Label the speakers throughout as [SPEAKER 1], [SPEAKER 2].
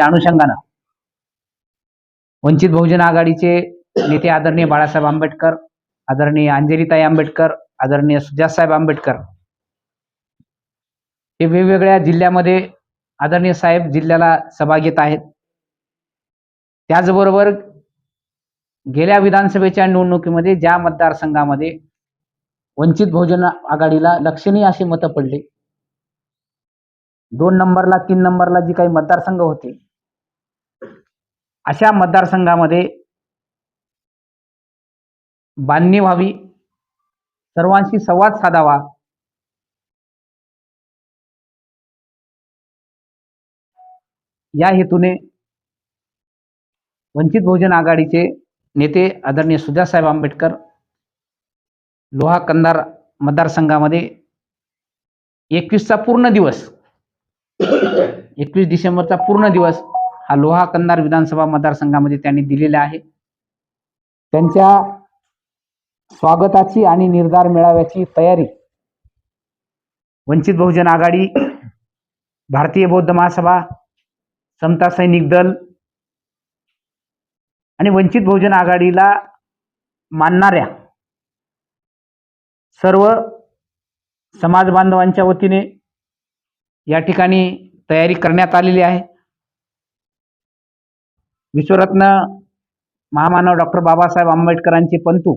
[SPEAKER 1] त्या अनुषंगानं. वंचित बहुजन आघाडीचे नेते आदरणीय बाळासाहेब आंबेडकर आदरणीय अंजलीताई आंबेडकर आदरणीय सुजातसाहेब आंबेडकर हे वेगवेगळ्या जिल्ह्यामध्ये आदरणीय साहेब जिल्ह्याला सभा घेत आहेत. त्याचबरोबर गेल्या विधानसभेच्या निवडणुकीमध्ये ज्या मतदारसंघामध्ये वंचित बहुजन आघाडीला लक्षणीय अशी मतं पडली. दोन नंबरला तीन नंबरला जी काही मतदारसंघ होते अशा मतदारसंघामध्ये बांधणी व्हावी सर्वांशी संवाद साधावा. या हेतूने वंचित बहुजन आघाडीचे नेते आदरणीय सुजासाहेब आंबेडकर लोहा कंदार मतदारसंघामध्ये एकवीसचा पूर्ण दिवस एकवीस डिसेंबरचा पूर्ण दिवस हा लोहा कंदार विधानसभा मतदारसंघामध्ये त्यांनी दिलेला आहे. त्यांच्या स्वागताची आणि निर्धार मेळाव्याची तयारी. वंचित बहुजन आघाडी भारतीय बौद्ध महासभा समता सैनिक दल आणि वंचित बहुजन आघाडीला मानणाऱ्या सर्व समाज बांधवांच्या वतीने या ठिकाणी तयारी करण्यात आलेली आहे. विश्वरत्न महामानव डॉक्टर बाबासाहेब आंबेडकरांचे पंतू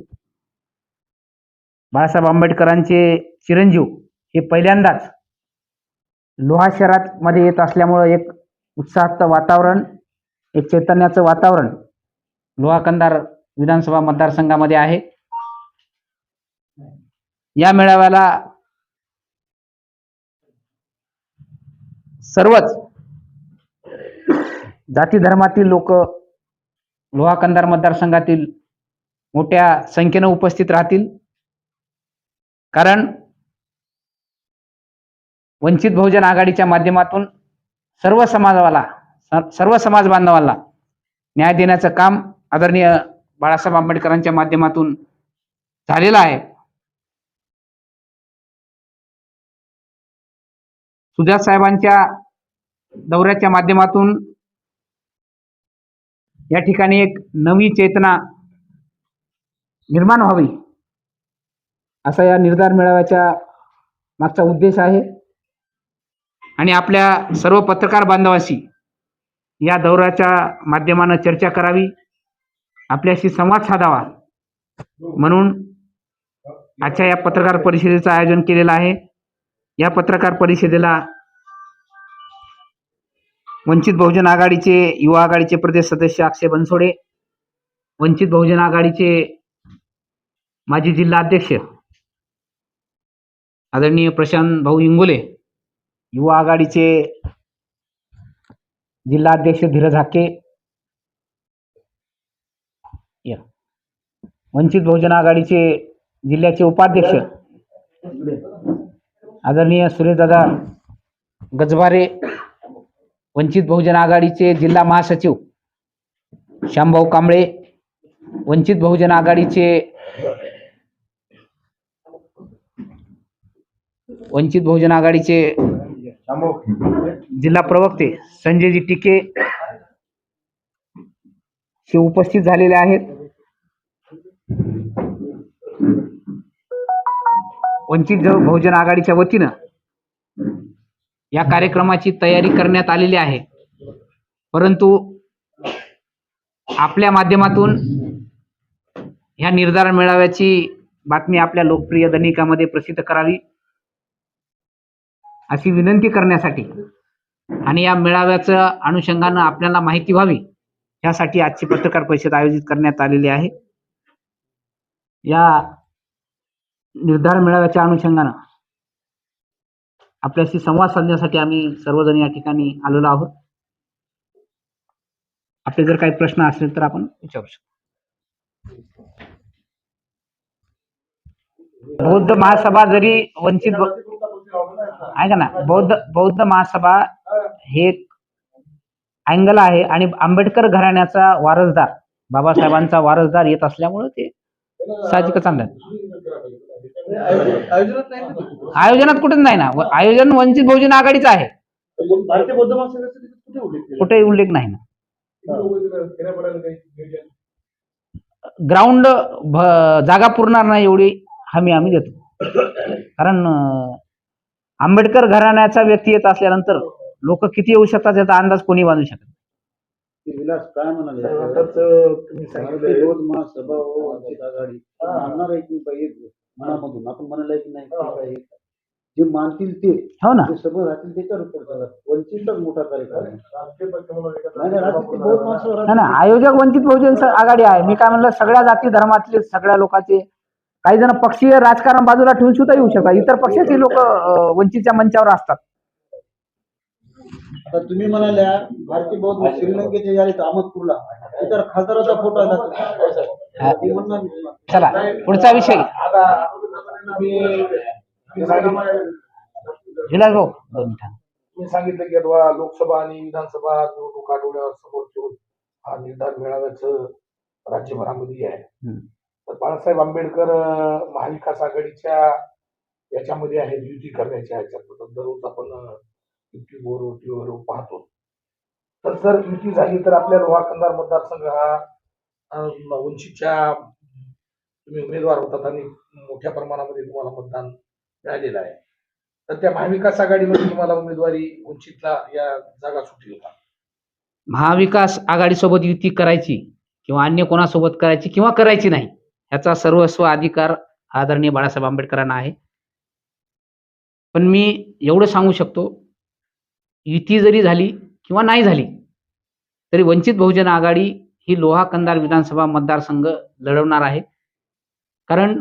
[SPEAKER 1] बाळासाहेब आंबेडकरांचे चिरंजीव हे पहिल्यांदाच लोहा शहरात मध्ये येत असल्यामुळं एक उत्साहाचं वातावरण एक चैतन्याचं वातावरण लोहा कंदार विधानसभा मतदारसंघामध्ये आहे. या मेळाव्याला सर्वच जाती धर्मातील लोक लोहा कंदार मतदारसंघातील मोठ्या संख्येनं उपस्थित राहतील. कारण वंचित बहुजन आघाडीच्या माध्यमातून सर्व समाजाला सर्व समाज बांधवांना न्याय देण्याचं काम आदरणीय बाळासाहेब आंबेडकरांच्या माध्यमातून झालेलं आहे. सुजात साहेबांच्या दौऱ्याच्या माध्यमातून या ठिकाणी एक नवी चेतना निर्माण व्हावी असा या निर्धार मेळाव्याच्या मागचा उद्देश आहे. आणि आपल्या सर्व पत्रकार बांधवाशी या दौऱ्याच्या माध्यमानं चर्चा करावी आपल्याशी संवाद साधावा म्हणून आजच्या या पत्रकार परिषदेचं आयोजन केलेलं आहे. या पत्रकार परिषदेला वंचित बहुजन आघाडीचे युवा आघाडीचे प्रदेश सदस्य अक्षय बनसोडे वंचित बहुजन आघाडीचे माजी जिल्हा अध्यक्ष आदरणीय प्रशांत भाऊ इंगोले युवा आघाडीचे जिल्हा अध्यक्ष धीरज हाके वंचित बहुजन आघाडीचे जिल्ह्याचे उपाध्यक्ष आदरणीय सुरेशदादा गजबारे वंचित बहुजन आघाडीचे जिल्हा महासचिव श्यामभाऊ कांबळे वंचित बहुजन आघाडीचे वंचित बहुजन आघाडीचे जिल्हा प्रवक्ते संजयजी टिके हे उपस्थित झालेले आहेत. वंचित बहुजन आघाडीच्या वतीनं या कार्यक्रमाची तयारी करण्यात आलेली आहे. परंतु आपल्या माध्यमातून ह्या निर्धार मेळाव्याची बातमी आपल्या लोकप्रिय दैनिकामध्ये प्रसिद्ध करावी अशी विनंती करण्यासाठी आणि या मेळाव्याचं अनुषंगानं आपल्याला माहिती व्हावी यासाठी आजची पत्रकार परिषद आयोजित करण्यात आलेली आहे. या निर्धार मेळाव्याच्या अनुषंगानं आपल्याशी संवाद साधण्यासाठी आम्ही सर्वजण या ठिकाणी आलेलो आहोत. आपले जर काही प्रश्न असतील तर आपण विचारू शकतो. बौद्ध महासभा जरी वंचित ऐका ना बौद्ध बौद्ध महासभा हे एक अँगल आहे आणि आंबेडकर घराण्याचा वारसदार बाबासाहेबांचा वारसदार येत असल्यामुळे ते साहजिकच आणलं.
[SPEAKER 2] आयोजनात नाही ना? ते.
[SPEAKER 1] आयोजनात कुठेच नाही ना. व- आयोजन वंचित बहुजन आघाडीचं आहे.
[SPEAKER 2] भारतीय बौद्ध महासंघाचं कुठे उल्लेख केला?
[SPEAKER 1] कुठेही उल्लेख नाही ना.
[SPEAKER 2] हा.
[SPEAKER 1] ग्राउंड जागा पुरणार नाही एवढी हमी आम्ही देतो. कारण अं, आंबेडकर घराण्याचा व्यक्ती येत असल्यानंतर लोक किती येऊ शकतात याचा अंदाज कोणी बांधू शकत नाही.
[SPEAKER 3] ते विलास काय म्हणाले? भारतीय महासभा व वंचित आघाडी. मानणार आहे की पाहिजे मनामधून. आपण म्हणायला की नाही ठीक आहे. जे मानतील ते.
[SPEAKER 1] हो ना.
[SPEAKER 3] जे सभा राहतील त्याच्यावर पडतात वंचितचाच मोठा कार्यक्रम आहे.
[SPEAKER 2] राजकीय पक्षाला एकत्र
[SPEAKER 3] नाही नाही, राजकीय बहुत माणसं
[SPEAKER 1] नाही नाही,
[SPEAKER 3] राहतील.
[SPEAKER 1] आयोजक वंचित बहुजन स- आघाडी आहे. मी काय म्हणलं सगळ्या जाती धर्मातले सगळ्या लोकांचे काही जण पक्षीय राजकारण बाजूला ठेवून सुद्धा येऊ शकतात. इतर पक्षाचे लोक वंचितच्या मंचावर असतात.
[SPEAKER 3] आता तुम्ही म्हणाल्या भारतीय बौद्ध श्रीलंकेचे झाले अहमदपूरला. तर खासदाराचा फोटो मी तुम्हाला.
[SPEAKER 1] चला पुढचा विषय. विलास भाऊ दोन.
[SPEAKER 2] तुम्ही सांगितलं की बाबा लोकसभा आणि विधानसभा निवडणूक आठवड्यावर समोर ठेवून हा निर्धार मेळाव्याचं राज्यभरामध्ये आहे. तर बाळासाहेब आंबेडकर महाविकास आघाडीच्या याच्यामध्ये आहे युती करण्याच्या ह्याच्यात. तर दररोज आपण युतीवर युट्यूबवर पाहतो. तर जर युती झाली तर आपल्या लोहा कंधार मतदारसंघ हा अं, वंचितच्या तुम्ही उमेदवार होतात आणि मोठ्या प्रमाणामध्ये तुम्हाला मतदान मिळालेलं आहे. तर त्या महाविकास आघाडीमध्ये तुम्हाला उमेदवारी वंचितला या जागा सुटली होता.
[SPEAKER 1] महाविकास आघाडीसोबत युती करायची किंवा अन्य कोणासोबत करायची किंवा करायची नाही याचा सर्वस्व अधिकार आदरणीय बाळासाहेब आंबेडकरांना आहे. पण मी एवढं सांगू शकतो युती जरी झाली किंवा नाही झाली तरी वंचित बहुजन आघाडी ही लोहा कंदार विधानसभा मतदारसंघ लढवणार आहे. कारण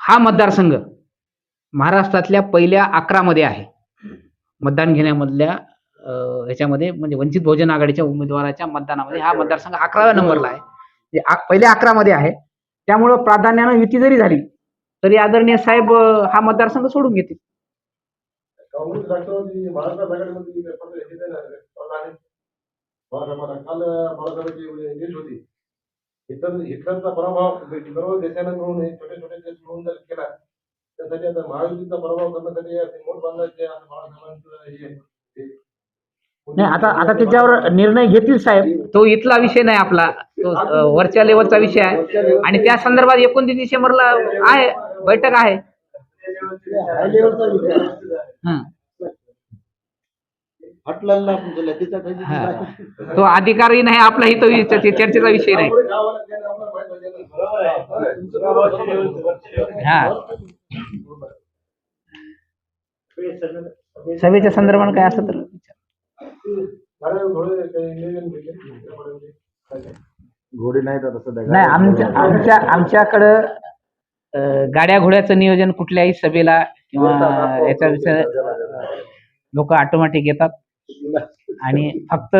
[SPEAKER 1] हा मतदारसंघ महाराष्ट्रातल्या पहिल्या अकरामध्ये आहे. मतदान घेण्यामधल्या ह्याच्यामध्ये म्हणजे वंचित बहुजन आघाडीच्या उमेदवाराच्या मतदानामध्ये हा मतदारसंघ अकराव्या नंबरला आहे. पहिल्या अकरामध्ये आहे. त्यामुळं प्राधान्यानं युती जरी झाली तरी आदरणीय साहेब हा मतदारसंघ सोडून घेतील.
[SPEAKER 2] काँग्रेस राष्ट्रवादी महाराष्ट्र आघाडीमध्ये हे पत्र देणार आहे. पत्र आहे. बरं, बरं. काल बाळासाहेबांची न्यूज होती हिटलर हिटलरचा पराभव सर्व देशाने मिळून हे छोटे छोटे देश मिळून जर केला त्यासाठी आता महायुतीचा पराभव करण्यासाठी असे मोठ बांधायचे आता बाळासाहेबांचं हे
[SPEAKER 1] नाही आता आता त्याच्यावर निर्णय घेतील साहेब तो इथला विषय नाही आपला तो वरच्या लेवलचा विषय आहे आणि त्या संदर्भात एकोणतीस डिसेंबरला आहे बैठक आहे
[SPEAKER 3] आपण काही.
[SPEAKER 1] तो अधिकारही नाही आपला ही तो चर्चेचा विषय नाही हा सभेच्या संदर्भात काय असलं तर.
[SPEAKER 3] घोडे नाहीत आता सध्या
[SPEAKER 1] नाही आमच्या आमच्या आमच्याकडं गाड्या घोड्याचं नियोजन कुठल्याही सभेला किंवा याच्या विषय लोक ऑटोमॅटिक येतात. आणि फक्त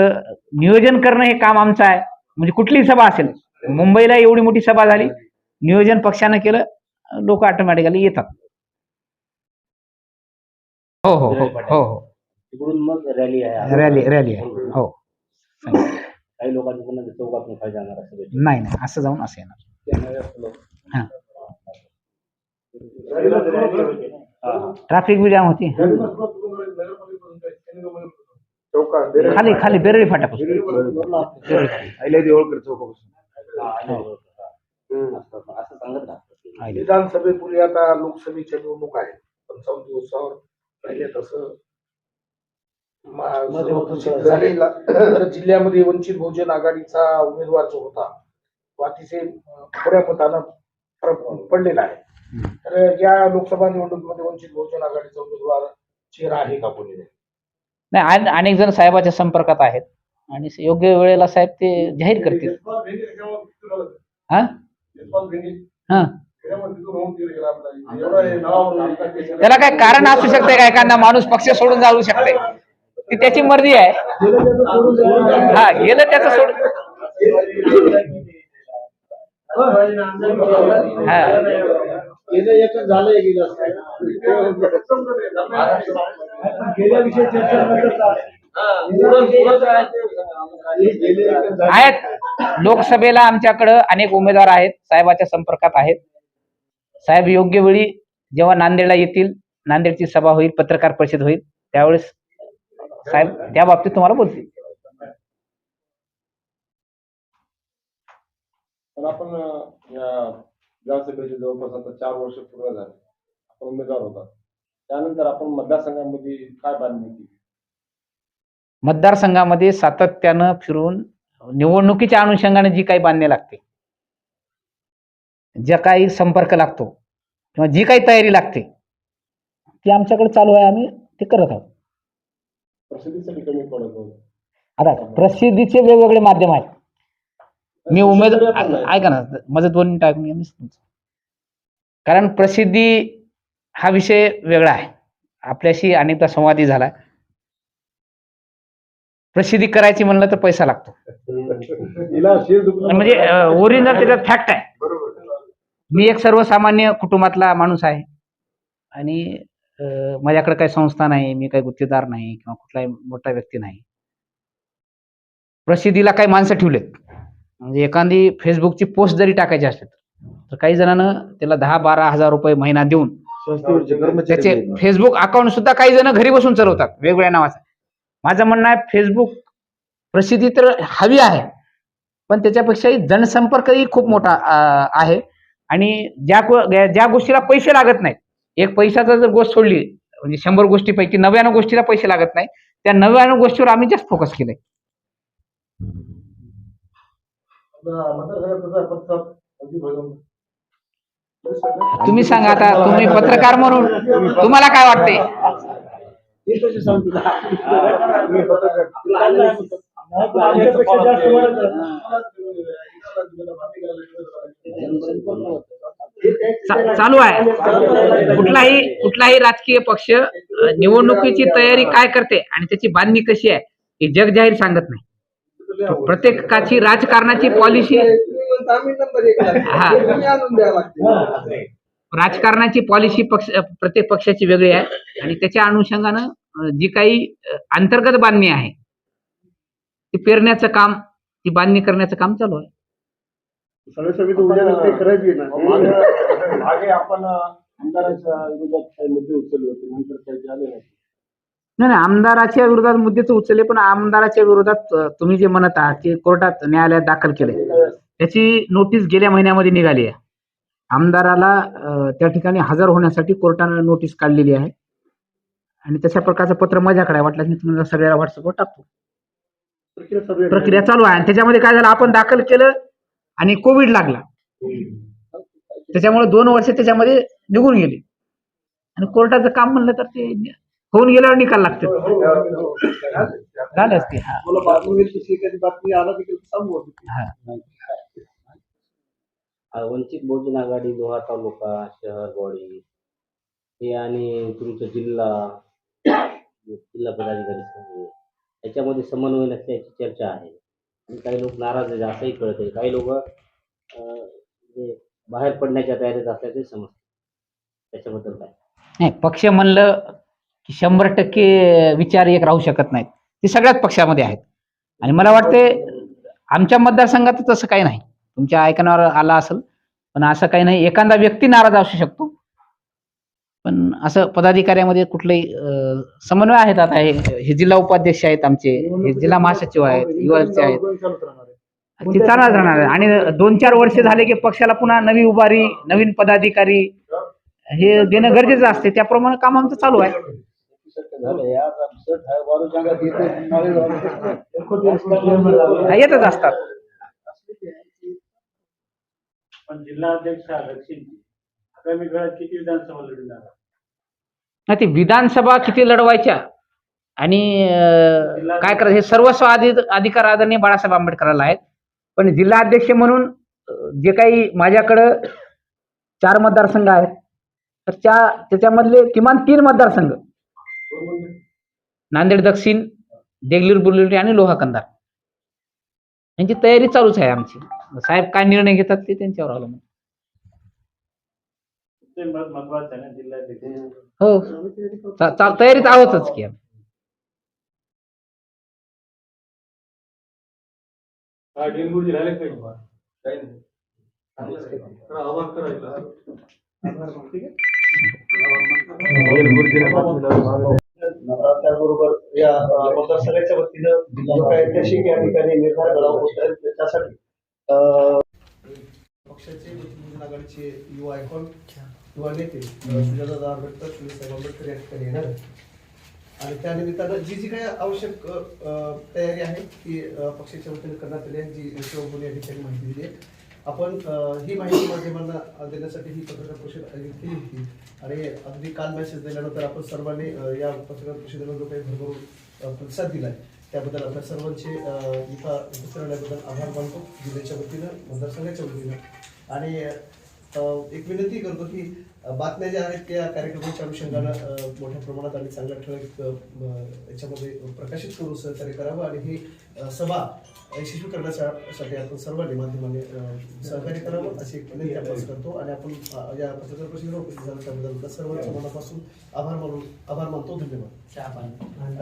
[SPEAKER 1] नियोजन करणं हे काम आमचं आहे. म्हणजे कुठलीही सभा असेल मुंबईला एवढी मोठी सभा झाली नियोजन पक्षानं केलं लोक ऑटोमॅटिकली येतात. हो हो हो हो हो.
[SPEAKER 4] तिकडून मग रॅली आहे.
[SPEAKER 1] रॅली रॅली आहे. हो.
[SPEAKER 4] काही भेटेल.
[SPEAKER 1] नाही नाही असं जाऊन असं येणार. हा. ट्रॅफिक बी जाम होती. खाली खाली बेरळी फाट्यापासून.
[SPEAKER 3] देवळकर चौकापासून.
[SPEAKER 4] राहतात
[SPEAKER 2] विधानसभेपूर्वी आता लोकसभेच्या निवडणूक आहे. पंचावन्न दिवसावर पहिले तसं. झालेला तर जिल्ह्यामध्ये वंचित बहुजन आघाडीचा उमेदवार जो होता तो अतिशय थोड्या मतानं फरक पडलेला आहे. तर या लोकसभा निवडणुकीमध्ये वंचित बहुजन आघाडीचा उमेदवार चेहरा आहे का कोणी
[SPEAKER 1] नाही? अन- अनेक जण साहेबाच्या संपर्कात आहेत. आणि योग्य वेळेला साहेब ते जाहीर करतील. हा? हा. त्याला काय कारण असू शकते का एखादा माणूस पक्ष सोडून जाऊ शकते? ती त्याची मर्जी आहे. हा गेलं त्याचं सोड हा.
[SPEAKER 3] गेल्या विषयी चर्चा.
[SPEAKER 1] आहेत. लोकसभेला आमच्याकडं अनेक उमेदवार आहेत साहेबाच्या संपर्कात आहेत. साहेब योग्य वेळी जेव्हा नांदेडला येतील नांदेडची सभा होईल पत्रकार परिषद होईल त्यावेळेस साहेब त्या बाबतीत तुम्हाला बोलतील.
[SPEAKER 5] पण आपण विधानसभेचे जवळपास आता चार वर्ष पूर्ण झाले. आपण उमेदवार होता. त्यानंतर आपण मतदारसंघामध्ये काय बांधणी केली?
[SPEAKER 1] मतदारसंघामध्ये सातत्यानं फिरून निवडणुकीच्या अनुषंगाने जी काही बांधणे लागते ज्या काही संपर्क लागतो किंवा जी काही तयारी लागते ती आमच्याकडे चालू आहे आम्ही ते करत आहोत.
[SPEAKER 5] प्रसिद्धीसाठी कमी पडत
[SPEAKER 1] आता प्रसिद्धीचे वेगवेगळे माध्यम आहेत. मी उमेद. ऐका ना माझं दोन मिनिटं ऐकून घ्या. कारण प्रसिद्धी हा विषय वेगळा आहे. आपल्याशी अनेकदा संवादी झाला. प्रसिद्धी करायची म्हणलं तर पैसा लागतो. म्हणजे ओरिजिनल त्याच्यात फॅक्ट आहे. मी एक सर्वसामान्य कुटुंबातला माणूस आहे. आणि माझ्याकडे काही संस्था नाही मी काही गुत्तेदार नाही किंवा कुठलाही मोठा व्यक्ती नाही. प्रसिद्धीला काही माणसं ठेवलेत. म्हणजे एखादी फेसबुकची पोस्ट जरी टाकायची असली तर काही जणांना त्याला दहा बारा हजार रुपये महिना देऊन त्याचे. फेसबुक अकाउंट सुद्धा काही जण घरी बसून चालवतात वेगवेगळ्या नावाचं. माझं म्हणणं आहे फेसबुक प्रसिद्धी तर हवी आहे पण त्याच्यापेक्षाही जनसंपर्कही खूप मोठा आहे. आणि ज्या ज्या गोष्टीला पैसे लागत नाहीत एक पैशाचा जर गोष्ट सोडली म्हणजे शंभर गोष्टीपैकी नव्याण्णव गोष्टीला पैसे लागत नाही त्या नव्याण्णव गोष्टीवर आम्ही जास्त फोकस केलंय
[SPEAKER 3] आता मतदारसंघात कसा प्रतिसाद अगदी भरभरून.
[SPEAKER 1] तुम्ही सांगा आता तुम्ही पत्रकार म्हणून तुम्हाला काय वाटते?
[SPEAKER 3] हे
[SPEAKER 1] चालू आहे. कुठलाही कुठलाही राजकीय पक्ष निवडणुकीची तयारी काय करते आणि त्याची बांधणी कशी आहे हे जग जाहीर सांगत नाही. प्रत्येकाची राजकारणाची पॉलिसी हा. राजकारणाची पॉलिसी पक्ष प्रत्येक पक्षाची वेगळी आहे. आणि त्याच्या अनुषंगानं जी काही अंतर्गत बांधणी आहे ती पेरण्याचं काम ती बांधणी करण्याचं काम चालू आहे.
[SPEAKER 5] मागे आपण आमदाराच्या विरोधात काही मुद्दे उचलले होते. नंतर काही झाले नाही.
[SPEAKER 1] नाही नाही आमदाराच्या विरोधात मुद्देच उचलले पण आमदाराच्या विरोधात तुम्ही जे म्हणत आहात की कोर्टात न्यायालयात दाखल केले त्याची नोटीस गेल्या महिन्यामध्ये निघाली आहे. आमदाराला त्या ठिकाणी हजर होण्यासाठी कोर्टानं नोटीस काढलेली आहे. आणि तशा प्रकारचं पत्र माझ्याकडे वाटल्यास मी तुम्हाला सगळ्याला व्हॉट्सअपवर टाकतो.
[SPEAKER 3] प्रक्रिया
[SPEAKER 1] चालू आहे. आणि त्याच्यामध्ये काय झालं आपण दाखल केलं आणि कोविड लागला. त्याच्यामुळे दोन वर्ष त्याच्यामध्ये निघून गेली. आणि कोर्टाचं काम म्हणलं तर ते होऊन गेल्यावर निकाल लागते. झालंच ते हा
[SPEAKER 3] सांगू
[SPEAKER 1] हा.
[SPEAKER 4] आ, वंचित बहुजन आघाडी लोहा तालुका शहर बॉडी हे आणि तुमचं जिल्हा जिल्हा पदाधिकारी संघ याच्यामध्ये समन्वय नसल्याची चर्चा आहे. आणि काही लोक नाराज आहेत असंही कळत आहे काही लोक बाहेर पडण्याच्या तयारीत असल्याचे समजतं. त्याच्याबद्दल काय?
[SPEAKER 1] नाही पक्ष म्हणलं की शंभर टक्के विचार एक राहू शकत नाहीत. ते सगळ्याच पक्षामध्ये आहेत. आणि मला वाटते आमच्या मतदारसंघात तसं काही नाही. तुमच्या ऐकण्यावर आला असेल पण असं काही नाही. एखादा व्यक्ती नाराज असू शकतो. पण असं पदाधिकाऱ्यामध्ये कुठलंही समन्वय आहेत आता. हे हे जिल्हा उपाध्यक्ष आहेत आमचे हे जिल्हा महासचिव आहेत युवाचे आहेत. ते चालत राहणार. आणि दोन चार वर्ष झाले की पक्षाला पुन्हा नवी उभारी नवीन पदाधिकारी हे देणं गरजेचं असते. त्याप्रमाणे काम आमचं चालू आहे. हा, येतच असतात.
[SPEAKER 6] पण जिल्हा अध्यक्ष आगामी काळात किती विधानसभा लढणार?
[SPEAKER 1] नाही ते विधानसभा किती लढवायच्या? आणि काय करायचं? हे सर्वस्व अधिकार आदरणीय बाळासाहेब आंबेडकरांना आहेत. पण जिल्हाध्यक्ष म्हणून अं, जे काही माझ्याकडं चार मतदारसंघ आहेत तर त्या त्याच्यामधले किमान तीन मतदारसंघ नांदेड दक्षिण देगलूर बुर्लुरी आणि लोहा कंधार. यांची तयारी चालूच आहे आमची. साहेब काय निर्णय घेतात ते त्यांच्यावर अवलंबून. हो. तयारीत आहोतच की आम्ही.
[SPEAKER 3] त्याचबरोबर या मतदार मतदारसंघाच्या वतीनं जो काही ऐतिहासिक या ठिकाणी निर्धार करावा होत आहे त्याच्यासाठी पक्षाचे बहुजन आघाडीचे युवा आयकॉन युवा नेते सुजाता सुजातादा आंबेडकर सुनीलसाहेब आंबेडकर या ठिकाणी येणार आणि त्या निमित्तानं जी जी काही आवश्यक तयारी आहे ती पक्षाच्या वतीने करण्यात आली आहे जी शिवभूमी या ठिकाणी माहिती दिली आहे. आपण ही माहिती माध्यमांना देण्यासाठी ही पत्रकार परिषद आयोजित केली होती. आणि अगदी काल मेसेज दिल्यानंतर आपण सर्वांनी या पत्रकार परिषदेला जो काही भरभरून अ, प्रतिसाद दिलाय त्याबद्दल आपल्या सर्वांचे इथं उपस्थित आभार मानतो. जिल्ह्याच्या वतीनं मतदारसंघाच्या वतीनं. आणि एक विनंती करतो की बातम्या ज्या आहेत त्या कार्यक्रमाच्या अनुषंगानं मोठ्या प्रमाणात आणि चांगल्या ठळक याच्यामध्ये प्रकाशित करून सहकार्य करावं आणि ही सभा यशस्वी करण्यासाठी आपण सर्वांनी माध्यमांनी सहकार्य करावं अशी एक विनंती आपण करतो आणि आपण या पत्रकार परिषदेला उपस्थित झालं त्याबद्दल सर्वांच्या मनापासून आभार मानून आभार मानतो. धन्यवाद.